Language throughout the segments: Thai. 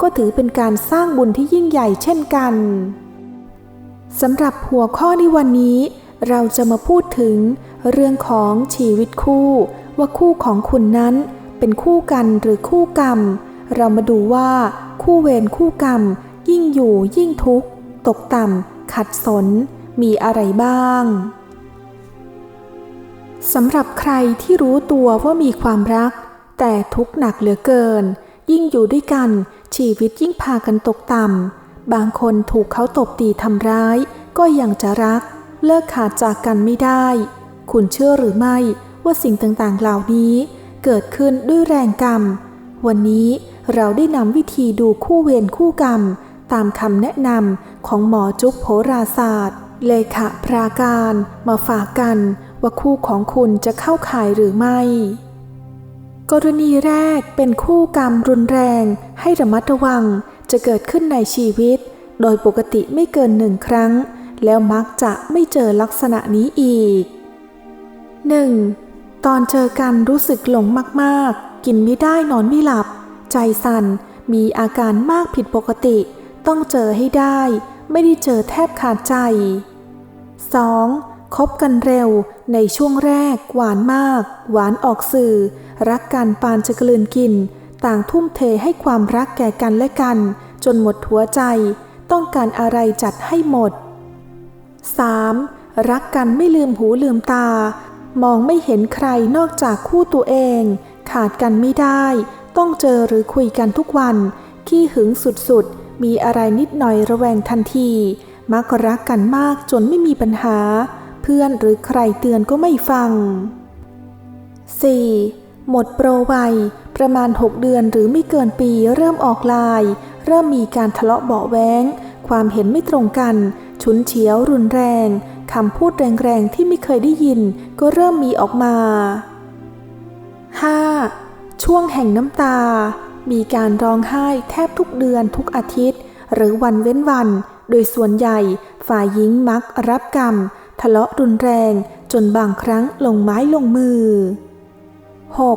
ก็ถือเป็นการสร้างบุญที่ยิ่งใหญ่เช่นกันสำหรับหัวข้อในวันนี้ เราจะมาพูดถึง เรื่องของชีวิตคู่ ว่าคู่ของคุณนั้นเป็นคู่กันหรือคู่กรรม เรามาดูว่า คู่เวรคู่กรรม ยิ่งอยู่ยิ่งทุกข์ ตกต่ำขัดสน มีอะไรบ้างสำหรับใครที่รู้ตัวว่ามีความรัก แต่ทุกข์หนักเหลือเกิน ยิ่งอยู่ด้วยกัน ชีวิตยิ่งพากันตกต่ำ บางคนถูกเขาตบตีทำร้าย ก็ยังจะรัก เลิกขาดจากกันไม่ได้ คุณเชื่อหรือไม่ว่าสิ่งต่างๆเหล่านี้เกิดขึ้นด้วยแรงกรรม วันนี้เราได้นำวิธีดูคู่เวรคู่กรรม ตามคำแนะนำของหมอจุ๊บโหราศาสตร์ เลขาพราการ มาฝากกัน ว่าคู่ของคุณจะเข้าข่ายหรือไม่ กรณีแรกเป็นคู่กรรมรุนแรงให้ระมัดระวังจะเกิดขึ้นในชีวิต โดยปกติไม่เกินหนึ่งครั้ง แล้วมักจะไม่เจอลักษณะนี้อีก 1. ตอนเจอกันรู้สึกหลงมากๆ กินไม่ได้นอนไม่หลับ ใจสั่น มีอาการมากผิดปกติ ต้องเจอให้ได้ ไม่ได้เจอแทบขาดใจ 2. คบกันเร็วในช่วงแรก หวานมาก หวานออกสื่อ รักกันปานจะกลืนกิน ต่างทุ่มเทให้ความรักแก่กันและกัน จนหมดหัวใจ ต้องการอะไรจัดให้หมด 3. รักกันไม่ลืมหูลืมตา มองไม่เห็นใครนอกจากคู่ตัวเอง ขาดกันไม่ได้ ต้องเจอหรือคุยกันทุกวัน ขี้หึงสุดๆ มีอะไรนิดหน่อยระแวงทันที มักรักกันมากจนไม่มีปัญหา เพื่อนหรือใครเตือนก็ไม่ฟัง 4. หมดโปรไวประมาณ 6 เดือนหรือไม่เกินปีเริ่มออกลาย เริ่มมีการทะเลาะเบาแว้งความเห็นไม่ตรงกัน ฉุนเฉียวรุนแรงคำพูดแรงๆที่ไม่เคยได้ยิน ก็เริ่มมีออกมา 5. ช่วงแห่งน้ำตา มีการร้องไห้แทบทุกเดือนทุกอาทิตย์ หรือวันเว้นวัน โดยส่วนใหญ่ฝ่ายหญิงมักรับกรรม ทะเลาะรุนแรงจนบางครั้งลงไม้ลงมือ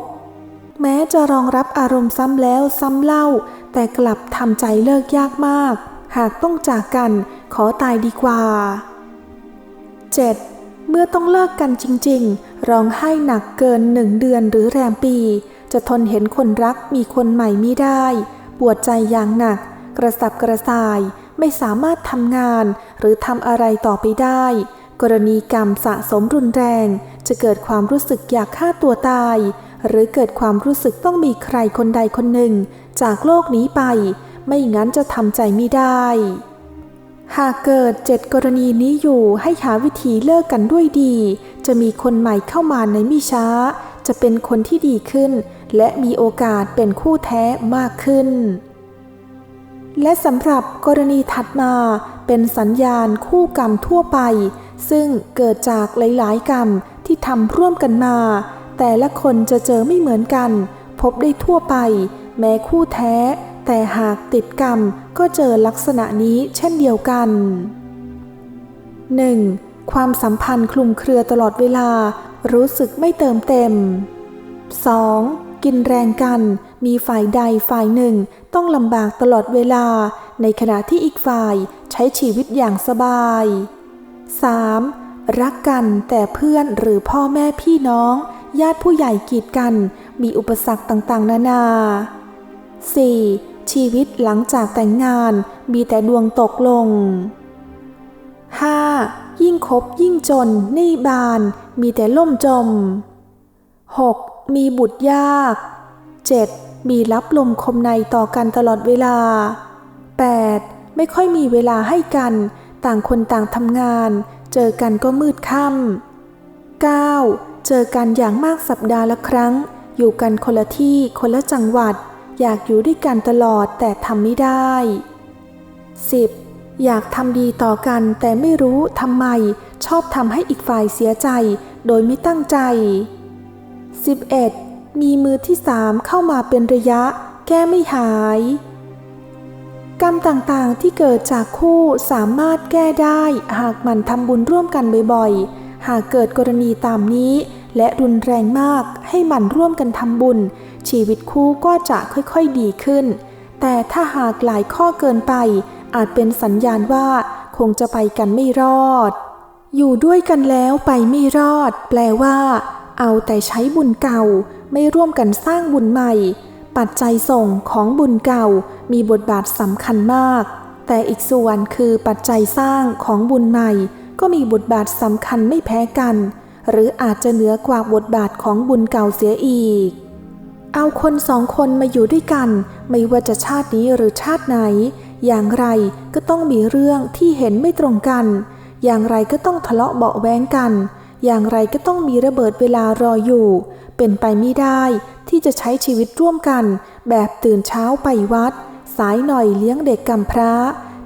6. แม้จะรองรับอารมณ์ซ้ำแล้วซ้ำเล่า แต่กลับทำใจเลิกยากมาก หากต้องจากกันขอตายดีกว่า 7. เมื่อต้องเลิกกันจริง ๆ ร้องไห้หนักเกินหนึ่งเดือนหรือแรมปี จะทนเห็นคนรักมีคนใหม่ไม่ได้ ปวดใจอย่างหนัก กระสับกระส่ายไม่สามารถทำงานหรือทำอะไรต่อไปได้ กรณีกรรมสะสมรุนแรง จะเกิดความรู้สึกอยากฆ่าตัวตาย หรือเกิดความรู้สึกต้องมีใครคนใดคนหนึ่ง จากโลกนี้ไป ไม่งั้นจะทำใจไม่ได้ หากเกิดเจ็ดกรณีนี้อยู่ให้หาวิธีเลิกกันด้วยดี จะมีคนใหม่เข้ามาในมิช้า จะเป็นคนที่ดีขึ้น และมีโอกาสเป็นคู่แท้มากขึ้น และสำหรับกรณีถัดมาเป็นสัญญาณคู่กรรมทั่วไป ซึ่งเกิดจากหลาย ๆ กรรมที่ทำร่วมกันมา แต่ละคนจะเจอไม่เหมือนกัน พบได้ทั่วไป แม้คู่แท้ แต่หากติดกรรมก็เจอลักษณะนี้เช่นเดียวกัน 1. ความสัมพันธ์คลุมเครือตลอดเวลา รู้สึกไม่เติมเต็ม 2. กินแรงกัน มีฝ่ายใดฝ่ายหนึ่ง ต้องลำบากตลอดเวลา ในขณะที่อีกฝ่ายใช้ชีวิตอย่างสบาย 3. รักกันแต่เพื่อนหรือพ่อแม่พี่น้อง ญาติผู้ใหญ่กีดกัน มีอุปสรรคต่างๆ นานา 4. ชีวิตหลังจากแต่งงานมีแต่ดวงตกลง 5. ยิ่งคบยิ่งจนหนี้บาน มีแต่ล่มจม 6. มีบุตรยาก 7. มีรับลมคมในต่อกันตลอดเวลา 8. ไม่ค่อยมีเวลาให้กัน ต่างคนต่างทำงาน เจอกันก็มืดค่ำ 9. เจอกันอย่างมากสัปดาห์ละครั้ง อยู่กันคนละที่คนละจังหวัด อยากอยู่ด้วยกันตลอดแต่ทำไม่ได้ 10. อยากทำดีต่อกันแต่ไม่รู้ทำไม ชอบทำให้อีกฝ่ายเสียใจ โดยไม่ตั้งใจ 11. มีมือที่สามเข้ามาเป็นระยะ แก้ไม่หาย กรรมต่างๆที่เกิดจากคู่สามารถแก้ได้หากมันทำบุญร่วมกันบ่อยๆ หากเกิดกรณีตามนี้ และรุนแรงมากให้มันร่วมกันทำบุญ ชีวิตคู่ก็จะค่อยๆดีขึ้น แต่ถ้าหากหลายข้อเกินไป อาจเป็นสัญญาณว่าคงจะไปกันไม่รอด อยู่ด้วยกันแล้วไปไม่รอด แปลว่า เอาแต่ใช้บุญเก่า ไม่ร่วมกันสร้างบุญใหม่ ปัจจัยส่งของบุญเก่ามีบทบาทสำคัญมาก แต่อีกส่วนคือปัจจัยสร้างของบุญใหม่ ก็มีบทบาทสำคัญไม่แพ้กัน หรืออาจจะเหนือกว่าบทบาทของบุญเก่าเสียอีก เอาคนสองคนมาอยู่ด้วยกัน ไม่ว่าจะชาตินี้หรือชาติไหน อย่างไรก็ต้องมีเรื่องที่เห็นไม่ตรงกัน อย่างไรก็ต้องทะเลาะเบาแว้งกัน อย่างไรก็ต้องมีระเบิดเวลารออยู่ เป็นไปไม่ได้ ที่จะใช้ชีวิตร่วมกัน แบบตื่นเช้าไปวัด สายหน่อยเลี้ยงเด็กกำพร้า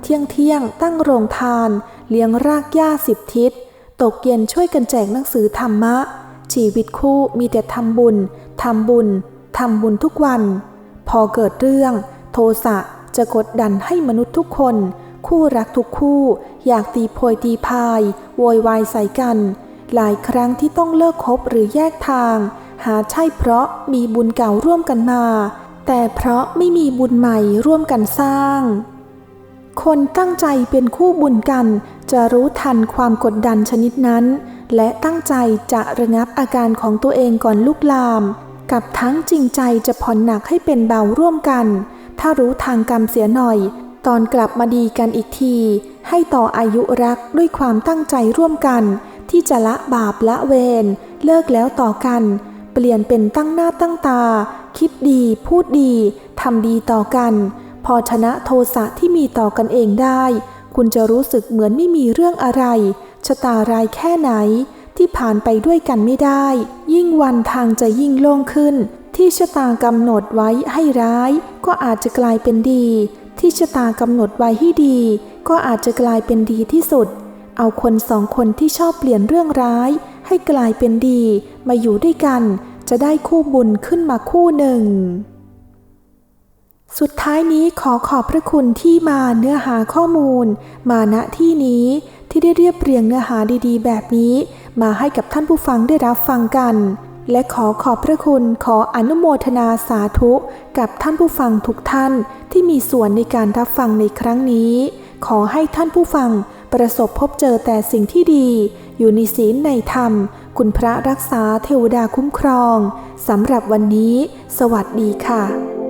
เที่ยงเที่ยงตั้งโรงทาน เลี้ยงรากหญ้าสิบทิศ ตกเย็นช่วยกันแจกหนังสือธรรมะ ชีวิตคู่มีแต่ทำบุญทำบุญทำบุญทุกวัน พอเกิดเรื่อง โทสะจะกดดันให้มนุษย์ทุกคน คู่รักทุกคู่ อยากตีโพยตีพาย โวยวายใส่กัน หลายครั้งที่ต้องเลิกคบหรือแยกทาง หาใช่เพราะมีบุญเก่าร่วมกันมา แต่เพราะไม่มีบุญใหม่ร่วมกันสร้าง คนตั้งใจเป็นคู่บุญกัน จะรู้ทันความกดดันชนิดนั้น และตั้งใจจะระงับอาการของตัวเองก่อนลุกลาม กับทั้งจริงใจจะผ่อนหนักให้เป็นเบาร่วมกัน ถ้ารู้ทางกรรมเสียหน่อย ตอนกลับมาดีกันอีกที ให้ต่ออายุรักด้วยความตั้งใจร่วมกัน ที่จะละบาปละเวรเลิกแล้วต่อกัน เปลี่ยนเป็นตั้งหน้าตั้งตา คิดดี พูดดี ทำดีต่อกัน พอชนะโทสะที่มีต่อกันเองได้ คุณจะรู้สึกเหมือนไม่มีเรื่องอะไร ชะตารายแค่ไหน ที่ผ่านไปด้วยกันไม่ได้ ยิ่งวันทางจะยิ่งโล่งขึ้น ที่ชะตากำหนดไว้ให้ร้าย ก็อาจจะกลายเป็นดี ที่ชะตากำหนดไว้ให้ดี ก็อาจจะกลายเป็นดีที่สุด เอาคนสองคนที่ชอบเปลี่ยนเรื่องร้าย ให้กลายเป็นดีมาอยู่ด้วยกัน จะได้คู่บุญขึ้นมาคู่หนึ่ง สุดท้ายนี้ขอขอบพระคุณที่มาเนื้อหาข้อมูล มาณที่นี้ที่ได้เรียบเรียงเนื้อหาดีๆ แบบนี้ มาให้กับท่านผู้ฟังได้รับฟังกัน และขอขอบพระคุณขออนุโมทนาสาธุกับท่านผู้ฟังทุกท่านที่มีส่วนในการรับฟังในครั้งนี้ ขอให้ท่านผู้ฟัง ประสบพบเจอแต่สิ่งที่ดี อยู่ในศีลในธรรม คุณพระรักษาเทวดาคุ้มครอง สำหรับวันนี้ สวัสดีค่ะ